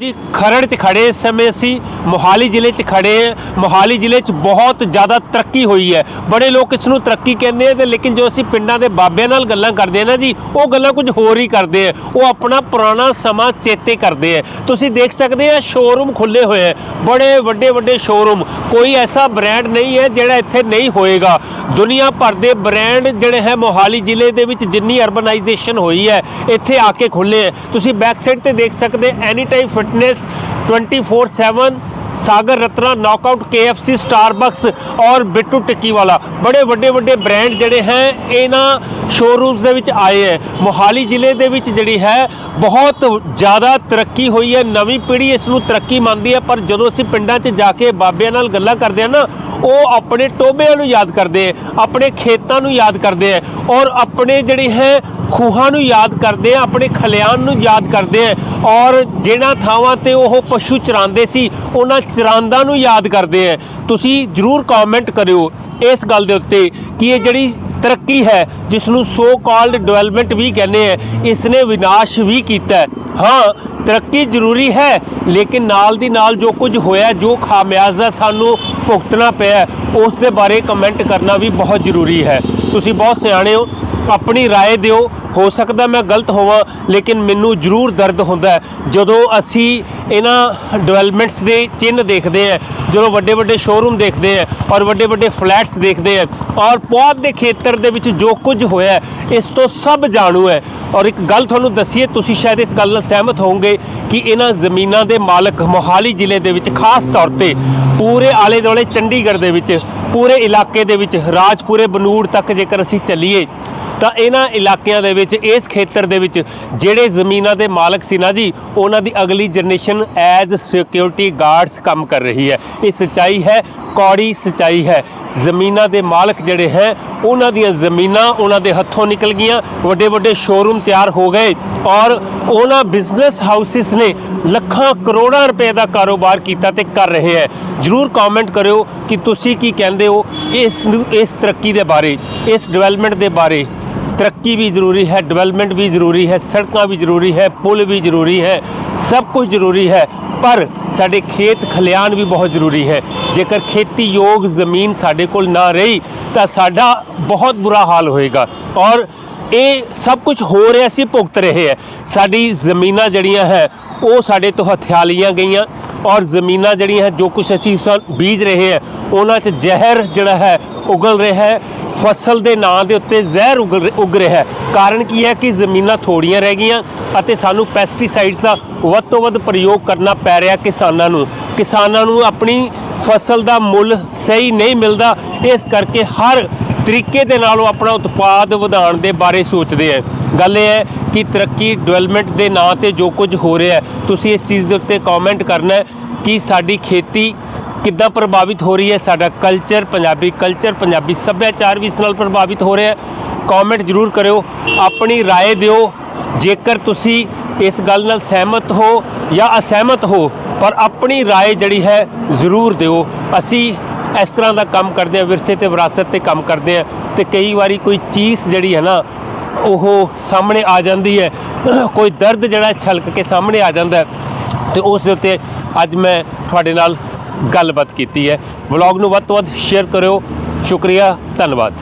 ਜੀ, ਖਰੜ 'ਚ ਖੜੇ ਇਸ ਸਮੇਂ ਅਸੀਂ, ਮੋਹਾਲੀ ਜ਼ਿਲ੍ਹੇ 'ਚ ਖੜੇ ਹਾਂ। ਮੋਹਾਲੀ ਜ਼ਿਲ੍ਹੇ 'ਚ ਬਹੁਤ ਜ਼ਿਆਦਾ ਤਰੱਕੀ ਹੋਈ ਹੈ। ਬੜੇ ਲੋਕ ਇਸ ਨੂੰ ਤਰੱਕੀ ਕਹਿੰਦੇ ਆ ਤੇ ਲੇਕਿਨ ਜੋ ਅਸੀਂ ਪਿੰਡਾਂ ਦੇ ਬਾਬਿਆਂ ਨਾਲ ਗੱਲਾਂ ਕਰਦੇ ਆ ਨਾ ਜੀ, ਉਹ ਗੱਲਾਂ ਕੁਝ ਹੋਰ ਹੀ ਕਰਦੇ ਆ। ਉਹ ਆਪਣਾ ਪੁਰਾਣਾ ਸਮਾਂ ਚੇਤੇ ਕਰਦੇ ਆ। ਤੁਸੀਂ ਦੇਖ ਸਕਦੇ ਆ ਸ਼ੋਰੂਮ ਖੁੱਲੇ ਹੋਏ ਆ। ਬੜੇ ਵੱਡੇ ਵੱਡੇ ਸ਼ੋਰੂਮ ਕੋਈ ਐਸਾ ਬ੍ਰਾਂਡ ਨਹੀਂ ਹੈ ਜਿਹੜਾ ਇੱਥੇ ਨਹੀਂ ਹੋਏਗਾ। ਦੁਨੀਆ ਭਰ ਦੇ ਬ੍ਰਾਂਡ ਜਿਹੜੇ ਹੈ ਮੋਹਾਲੀ ਜ਼ਿਲ੍ਹੇ ਦੇ ਵਿੱਚ ਜਿੰਨੀ ਅਰਬਨਾਈਜੇਸ਼ਨ ਹੋਈ ਹੈ, ਇੱਥੇ ਆ ਕੇ ਖੁੱਲੇ ਹੈ ਤੁਸੀਂ ਬੈਕ ਸਾਈਡ ਤੇ ਦੇਖ ਸਕਦੇ any time fitness 24/7 Sagar Ratna knockout KFC Starbucks ਔਰ ਬਿੱਟੂ ਟਿੱਕੀ ਵਾਲਾ ਬੜੇ ਵੱਡੇ ਵੱਡੇ ਬ੍ਰਾਂਡ ਜਿਹੜੇ ਹੈ ਇਹਨਾਂ ਸ਼ੋਰੂਮਸ ਦੇ ਵਿੱਚ ਆਏ ਹੈ ਮੋਹਾਲੀ ਜ਼ਿਲ੍ਹੇ ਦੇ ਵਿੱਚ ਜਿਹੜੀ ਹੈ ਬਹੁਤ ਜ਼ਿਆਦਾ ਤਰੱਕੀ ਹੋਈ ਹੈ ਨਵੀਂ ਪੀੜ੍ਹੀ ਇਸ ਨੂੰ ਤਰੱਕੀ ਮੰਨਦੀ ਹੈ ਪਰ ਜਦੋਂ ਅਸੀਂ ਪਿੰਡਾਂ 'ਚ ਜਾ ਕੇ ਬਾਬਿਆਂ ਨਾਲ ਗੱਲਾਂ ਕਰਦੇ ਆ ਨਾ ਉਹ ਆਪਣੇ ਟੋਬਿਆਂ ਨੂੰ ਯਾਦ ਕਰਦੇ ਆ ਆਪਣੇ ਖੇਤਾਂ ਨੂੰ ਯਾਦ ਕਰਦੇ ਆ ਔਰ ਆਪਣੇ ਜਿਹੜੇ ਹੈ ਖੂਹਾਂ ਨੂੰ ਯਾਦ ਕਰਦੇ ਆ, ਆਪਣੇ ਖਲਿਆਣ ਨੂੰ ਯਾਦ ਕਰਦੇ ਆ ਔਰ ਜਿਹੜਾ ਥਾਵਾਂ ਤੇ ਉਹ ਪਸ਼ੂ ਚਰਾਉਂਦੇ ਸੀ, ਉਹਨਾਂ ਚਰਾਂਦਾ ਨੂੰ ਯਾਦ ਕਰਦੇ ਆ। ਤੁਸੀਂ ਜਰੂਰ ਕਮੈਂਟ ਕਰਿਓ ਇਸ ਗੱਲ ਦੇ ਉੱਤੇ ਕਿ ਇਹ ਜਿਹੜੀ ਤਰੱਕੀ ਹੈ ਜਿਸ ਨੂੰ ਸੋ ਕਾਲਡ ਡਿਵੈਲਪਮੈਂਟ ਵੀ ਕਹਿੰਦੇ ਆ ਇਸ ਨੇ ਵਿਨਾਸ਼ ਵੀ ਕੀਤਾ। ਹਾਂ, ਤਰੱਕੀ ਜ਼ਰੂਰੀ ਹੈ, ਲੇਕਿਨ ਨਾਲ ਦੀ ਨਾਲ ਜੋ ਕੁਝ ਹੋਇਆ, ਜੋ ਖਾਮਿਆਜ਼ਾ ਸਾਨੂੰ ਭੁਗਤਣਾ ਪਿਆ, ਉਸ ਦੇ ਬਾਰੇ ਕਮੈਂਟ ਕਰਨਾ ਵੀ ਬਹੁਤ ਜ਼ਰੂਰੀ ਹੈ। ਤੁਸੀਂ ਬਹੁਤ ਸਿਆਣੇ ਹੋ ਆਪਣੀ رائے ਦਿਓ ਹੋ ਸਕਦਾ ਮੈਂ ਗਲਤ ਹੋਵਾਂ ਲੇਕਿਨ ਮੈਨੂੰ ਜ਼ਰੂਰ ਦਰਦ ਹੁੰਦਾ ਹੈ ਜਦੋਂ ਅਸੀਂ ਇਹਨਾਂ ਡਿਵੈਲਪਮੈਂਟਸ ਦੇ ਚਿੰਨ੍ਹ ਦੇਖਦੇ ਹਾਂ ਜਦੋਂ ਵੱਡੇ ਵੱਡੇ ਸ਼ੋਰੂਮ ਦੇਖਦੇ ਹਾਂ ਔਰ ਵੱਡੇ ਵੱਡੇ ਫਲੈਟਸ ਦੇਖਦੇ ਹਾਂ ਔਰ ਪੌਦ ਦੇ ਖੇਤਰ ਦੇ ਵਿੱਚ ਜੋ ਕੁਝ ਹੋਇਆ ਹੈ, ਇਸ ਤੋਂ ਸਭ ਜਾਣੂ ਹੈ ਔਰ ਇੱਕ ਗੱਲ ਤੁਹਾਨੂੰ ਦੱਸੀਏ ਤੁਸੀਂ ਸ਼ਾਇਦ ਇਸ ਗੱਲ ਨਾਲ ਸਹਿਮਤ ਹੋਵੋਗੇ ਕਿ ਇਹਨਾਂ ਜ਼ਮੀਨਾਂ ਦੇ ਮਾਲਕ ਮੋਹਾਲੀ ਜ਼ਿਲ੍ਹੇ ਦੇ ਵਿੱਚ ਖਾਸ ਤੌਰ ਤੇ ਪੂਰੇ ਆਲੇ ਦੁਆਲੇ ਚੰਡੀਗੜ੍ਹ ਦੇ ਵਿੱਚ ਪੂਰੇ ਇਲਾਕੇ ਦੇ ਵਿੱਚ ਰਾਜਪੁਰੇ ਬਨੂੜ ਤੱਕ ਜੇਕਰ ਅਸੀਂ ਚੱਲੀਏ ਤਾਂ ਇਹਨਾਂ ਇਲਾਕਿਆਂ ਦੇ ਵਿੱਚ, ਇਸ ਖੇਤਰ ਦੇ ਵਿੱਚ ਜਿਹੜੇ ਜ਼ਮੀਨਾਂ ਦੇ ਮਾਲਕ ਸੀ ਨਾ ਜੀ, ਉਹਨਾਂ ਦੀ ਅਗਲੀ ਜਨਰੇਸ਼ਨ ਐਜ਼ ਸਿਕਿਉਰਿਟੀ ਗਾਰਡਸ ਕੰਮ ਕਰ ਰਹੀ ਹੈ। ਇਹ ਸਚਾਈ ਹੈ, ਕੌੜੀ ਸਚਾਈ ਹੈ। ਜ਼ਮੀਨਾਂ ਦੇ ਮਾਲਕ ਜਿਹੜੇ ਹੈ, ਉਹਨਾਂ ਦੀਆਂ ਜ਼ਮੀਨਾਂ ਉਹਨਾਂ ਦੇ ਹੱਥੋਂ ਨਿਕਲ ਗਈਆਂ ਵੱਡੇ ਵੱਡੇ ਸ਼ੋਰੂਮ ਤਿਆਰ ਹੋ ਗਏ ਔਰ ਉਹਨਾਂ ਬਿਜ਼ਨਸ ਹਾਊਸਿਸ ਨੇ ਲੱਖਾਂ ਕਰੋੜਾਂ ਰੁਪਏ ਦਾ ਕਾਰੋਬਾਰ ਕੀਤਾ ਤੇ ਕਰ ਰਹੇ ਹੈ। ਜਰੂਰ ਕਮੈਂਟ ਕਰਿਓ ਕਿ ਤੁਸੀਂ ਕੀ ਕਹਿੰਦੇ ਹੋ ਇਸ ਨੂੰ- ਇਸ ਤਰੱਕੀ ਦੇ ਬਾਰੇ, ਇਸ ਡਿਵੈਲਪਮੈਂਟ ਦੇ ਬਾਰੇ। ਤਰੱਕੀ ਵੀ ਜ਼ਰੂਰੀ ਹੈ ਡਿਵੈਲਪਮੈਂਟ ਵੀ ਜ਼ਰੂਰੀ ਹੈ, ਸੜਕਾਂ ਵੀ ਜ਼ਰੂਰੀ ਹੈ, ਪੁਲ ਵੀ ਜ਼ਰੂਰੀ ਹੈ, ਸਭ ਕੁਝ ਜ਼ਰੂਰੀ ਹੈ, ਪਰ ਸਾਡੇ ਖੇਤ ਖਲਿਆਣ ਵੀ ਬਹੁਤ ਜ਼ਰੂਰੀ ਹੈ। ਜੇਕਰ ਖੇਤੀ ਯੋਗ ਜ਼ਮੀਨ ਸਾਡੇ ਕੋਲ ਨਾ ਰਹੀ, ਤਾਂ ਸਾਡਾ ਬਹੁਤ ਬੁਰਾ ਹਾਲ ਹੋਏਗਾ। ਔਰ ਇਹ ਸਭ ਕੁਝ ਹੋ ਰਿਹਾ ਸੀ, ਭੁਗਤ ਰਹੇ ਹੈ। ਸਾਡੀ ਜ਼ਮੀਨਾਂ ਜਿਹੜੀਆਂ ਹੈ, ਉਹ ਸਾਡੇ ਤੋਂ ਹਥਿਆ ਲਈਆਂ ਗਈਆਂ ਔਰ ਜ਼ਮੀਨਾਂ ਜਿਹੜੀਆਂ ਜੋ ਕੁਝ ਅਸੀਂ ਇਸ ਵਕਤ ਬੀਜ ਰਹੇ ਹੈ, ਉਹਨਾਂ 'ਚ ਜ਼ਹਿਰ ਜਿਹੜਾ ਹੈ, ਉਗਲ ਰਿਹਾ ਹੈ, ਫਸਲ ਦੇ ਨਾਂ ਦੇ ਉੱਤੇ ਜ਼ਹਿਰ ਉਗਲ ਰ- ਉਗ ਰਿਹਾ ਹੈ। ਕਾਰਨ ਕੀ ਹੈ ਕਿ ਜ਼ਮੀਨਾਂ ਥੋੜੀਆਂ ਰਹਿ ਗਈਆਂ ਅਤੇ ਸਾਨੂੰ ਪੈਸਟੀਸਾਈਡਸ ਦਾ ਵੱਧ ਤੋਂ ਵੱਧ ਪ੍ਰਯੋਗ ਕਰਨਾ ਪੈ ਰਿਹਾ ਕਿਸਾਨਾਂ ਨੂੰ। ਕਿਸਾਨਾਂ ਨੂੰ ਆਪਣੀ ਫਸਲ ਦਾ ਮੁੱਲ ਸਹੀ ਨਹੀਂ ਮਿਲਦਾ, ਇਸ ਕਰਕੇ ਹਰ ਤਰੀਕੇ ਦੇ ਨਾਲ ਉਹ ਆਪਣਾ ਉਤਪਾਦ ਵਧਾਉਣ ਦੇ ਬਾਰੇ ਸੋਚਦੇ ਹੈ। ਗੱਲ ਇਹ ਹੈ ਕਿ ਤਰੱਕੀ ਡਿਵੈਲਪਮੈਂਟ ਦੇ ਨਾਂ ਤੇ ਜੋ ਕੁਝ ਹੋ ਰਿਹਾ ਹੈ ਤੁਸੀਂ ਇਸ ਚੀਜ਼ ਦੇ ਉੱਤੇ ਕਮੈਂਟ ਕਰਨਾ ਹੈ ਕਿ ਸਾਡੀ ਖੇਤੀ ਕਿੱਦਾਂ ਪ੍ਰਭਾਵਿਤ ਹੋ ਰਹੀ ਹੈ ਸਾਡਾ ਕਲਚਰ ਪੰਜਾਬੀ ਕਲਚਰ ਪੰਜਾਬੀ ਸੱਭਿਆਚਾਰ ਵੀ ਇਸ ਨਾਲ ਪ੍ਰਭਾਵਿਤ ਹੋ ਰਿਹਾ ਹੈ ਕਮੈਂਟ ਜ਼ਰੂਰ ਕਰਿਓ ਆਪਣੀ رائے ਦਿਓ ਜੇਕਰ ਤੁਸੀਂ ਇਸ ਗੱਲ ਨਾਲ ਸਹਿਮਤ ਹੋ ਜਾਂ ਅਸਹਿਮਤ ਹੋ ਪਰ ਆਪਣੀ رائے ਜਿਹੜੀ ਹੈ ਜ਼ਰੂਰ ਦਿਓ ਅਸੀਂ ਇਸ ਤਰ੍ਹਾਂ ਦਾ ਕੰਮ ਕਰਦੇ ਹਾਂ ਵਿਰਸੇ ਤੇ ਵਿਰਾਸਤ ਤੇ ਕੰਮ ਕਰਦੇ ਹਾਂ ਤੇ ਕਈ ਵਾਰੀ ਕੋਈ ਚੀਜ਼ ਜਿਹੜੀ ਹੈ ਨਾ ਉਹ ਸਾਹਮਣੇ ਆ ਜਾਂਦੀ ਹੈ। ਕੋਈ ਦਰਦ ਜਿਹੜਾ ਛਲਕ ਕੇ ਸਾਹਮਣੇ ਆ ਜਾਂਦਾ ਹੈ। ਤੇ ਉਸ ਦੇ ਉੱਤੇ ਅੱਜ ਮੈਂ ਤੁਹਾਡੇ ਨਾਲ ਗੱਲਬਾਤ ਕੀਤੀ ਹੈ। ਵਲੌਗ ਨੂੰ ਵੱਧ ਤੋਂ ਵੱਧ ਸ਼ੇਅਰ ਕਰਿਓ। ਸ਼ੁਕਰੀਆ, ਧੰਨਵਾਦ।